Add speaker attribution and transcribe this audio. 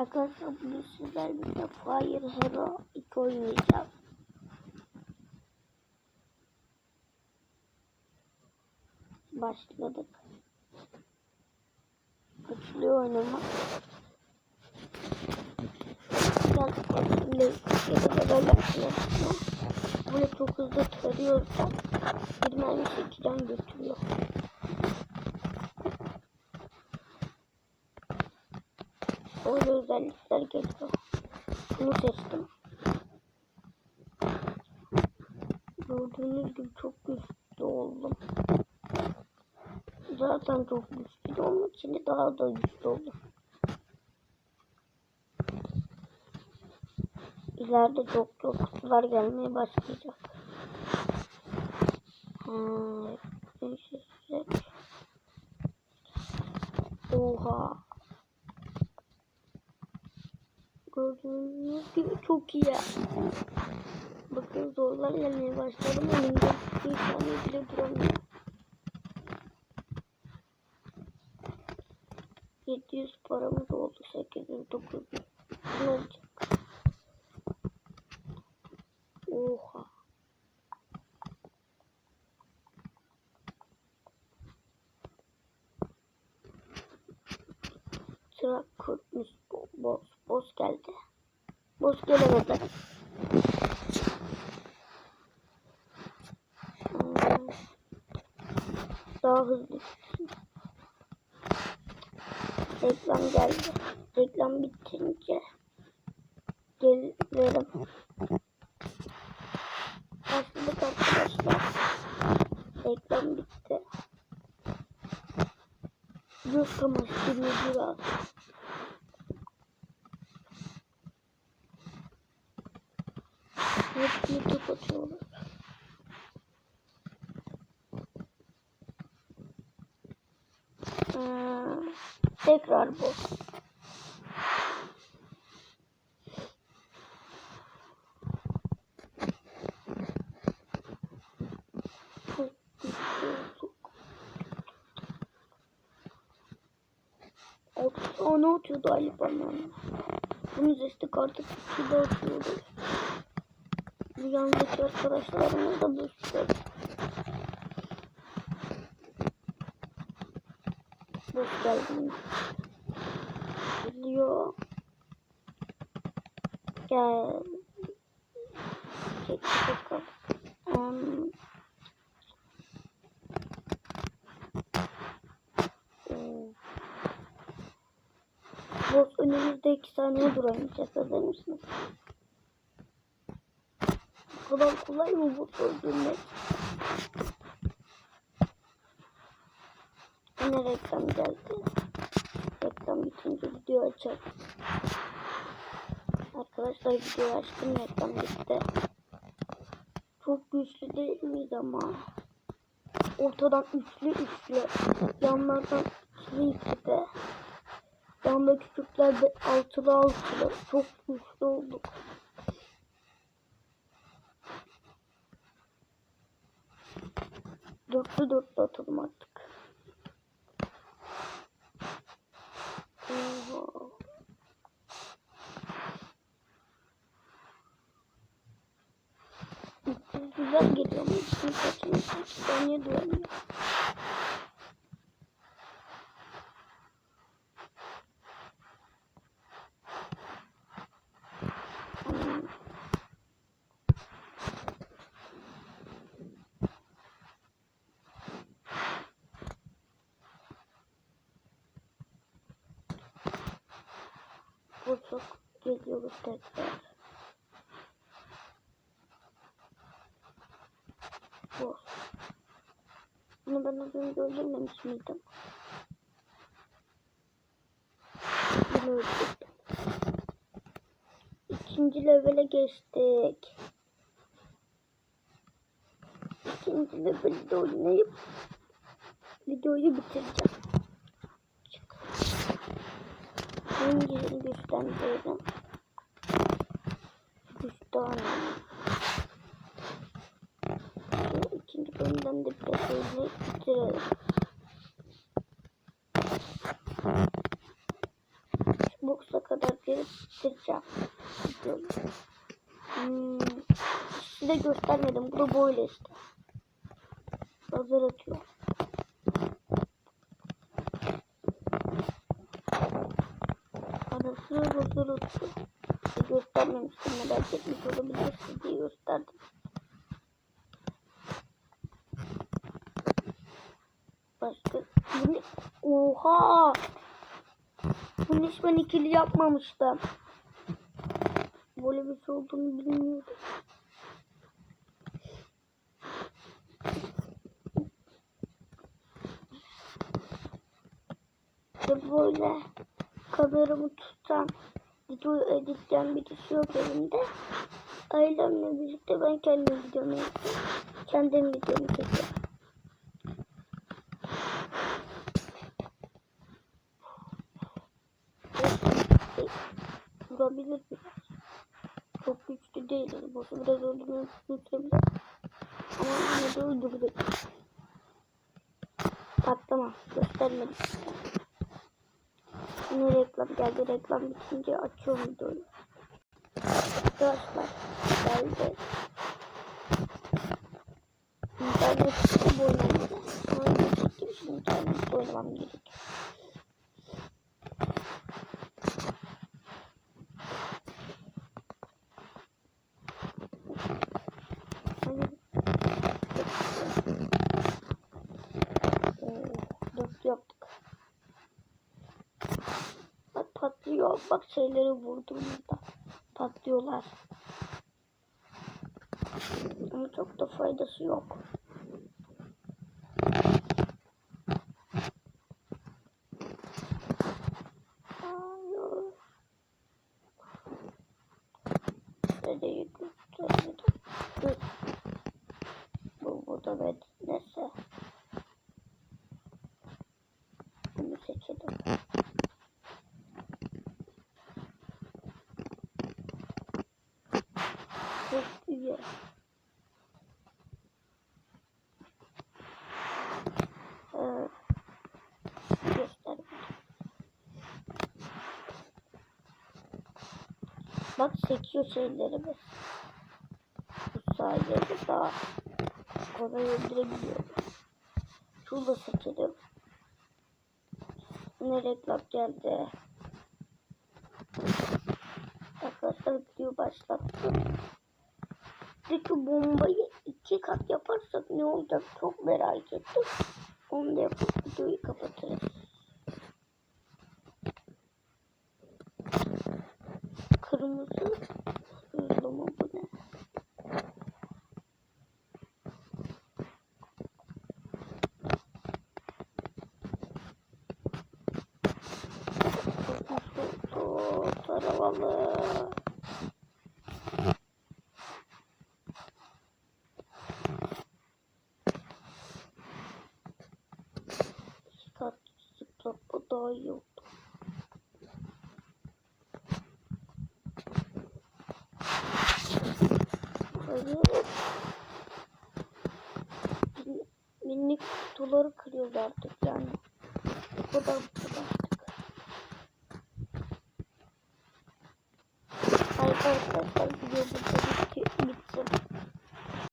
Speaker 1: Arkadaşlar bugün sizlerle Fire Hero 2 oynayacağız. Başladık. Açılıyor oynama. Biraz fasulye ya da böyle çok hızlı tarıyorsa bir mermi sekiden götürüyor. Öyle özellikler geliyor. Bunu seçtim. Gördüğünüz gibi çok güçlü oldum. Zaten çok güçlü olmak için de daha da güçlü oldum. İleride çok çok kutular gelmeye başlayacak. Hmm, Oha. Gördüğünüz gibi çok iyi. Bakın zorlar gelmeye başladım. Elimde bir saniye bile duramıyor. 700 paramız oldu. 800 900 ne olacak? Oha. Sıra kurtmuş. Boss, boss geldi. Boss gelemedi. Hmm. Daha hızlı. Reklam geldi. Reklam bitince gelirim. Başladık arkadaşlar. Reklam bitti. Ama şimdi biraz. Hepsini kapatıyoruz. Ee, tekrar bu. Çok güçlü olduk. Altı tane atıyordu Ali bana. Bunu destek artık iki de atıyoruz. Bu yandaki arkadaşlarımız da bu sürü. Hoş geldin. Geliyor. Gel. Çek bakalım. Um, 2 saniye duramayacağız. Hazır mısınız? Bu kadar kolay mı bu öldürmek? Yine reklam geldi. Reklam bitince video açar. Arkadaşlar video açtım reklam bitti. Çok güçlü değil miyiz ama? Ortadan üçlü üçlü. Yanlardan ikili ikili. Yanda küçükler de altılı altılı. Çok güçlü olduk. Dörtlü dörtlü atalım artık. Oha. Güzel geliyor ama içini kaçırmışım. Saniye duramıyor. Bulduk. Geliyoruz tekrar. Bu. Bunu ben az önce öldürmemiş miydim? Bunu öldürdüm. İkinci levele geçtik. İkinci levelde oynayıp videoyu bitireceğim. Hangisini güçlendirelim? Güçten. Şu ikinci bölümden de biraz hızlı bitirelim. box'a kadar gelip bitireceğim. Hmm. Size göstermedim. Bu da böyle işte. Lazer atıyor. Lazer atıyor. Size göstermemiştim. Merak etmiş olabilirsiniz diye gösterdim. Başka bu ne? Oha! Bunu hiç ben ikili yapmamıştım. Böyle bir şey olduğunu bilmiyordum. İşte böyle kameramı tutan video editleyen birisi yok elimde. Ailemle birlikte ben kendi videomu. Kendim videomu çekiyorum. Vurabilir biraz. Çok güçlü değiliz. Boşu biraz öldürmeye güçlebilir. Ama yine de öldürdük. Patlama. Göstermedik. Yine reklam geldi. Reklam bitince açıyorum videoyu. Arkadaşlar geldi. İnternet oynamadı. Ama şimdi internet oynamam gerekiyor. Hayır. Oo, dört yaptık. Bak patlıyor. Bak şeyleri vurduğumuzda patlıyorlar. Ama çok da faydası yok. Bu burada ve neyse. Bunu seçelim. Çok iyi. Ee, göster. Bak seçiyor şeylerimiz. Bu sayede daha kolay öldürebiliyoruz. Şurada seçelim. Ne reklam geldi. Arkadaşlar video başlattım. Peki bombayı iki kat yaparsak ne olacak çok merak ettim. Onu da yapıp videoyu kapatırız. Kırmızı hızlama bu ne? Çok taramalı. İki kat zıplatma daha iyi oldu. Min- Minik kutuları kırıyoruz artık yani. Bu kadar bu kadar artık. Hayır arkadaşlar video burada bitti, bitsin.